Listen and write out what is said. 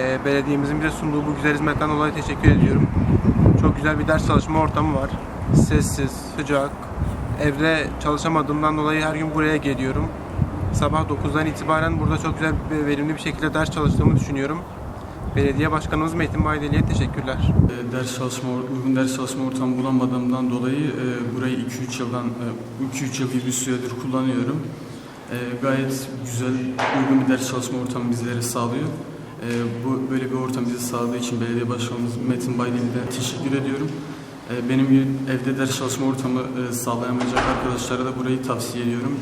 Ee, belediyemizin bize sunduğu bu güzel hizmetten dolayı teşekkür ediyorum. Çok güzel bir ders çalışma ortamı var. Sessiz, sıcak. Evde çalışamadığımdan dolayı her gün buraya geliyorum. Sabah 9'dan itibaren burada çok güzel ve verimli bir şekilde ders çalıştığımı düşünüyorum. Belediye Başkanımız Metin Baydeli'ye teşekkürler. E, Ders çalışma, uygun ders çalışma ortamı bulamadığımdan dolayı e, burayı 2-3 yıldan, 2-3 yıl gibi bir süredir kullanıyorum. E, Gayet güzel, uygun bir ders çalışma ortamı bizlere sağlıyor. E, Bu böyle bir ortam bize sağladığı için Belediye Başkanımız Metin Baydeli'ye teşekkür ediyorum. E, Benim evde ders çalışma ortamı e, sağlayamayacak arkadaşlara da burayı tavsiye ediyorum.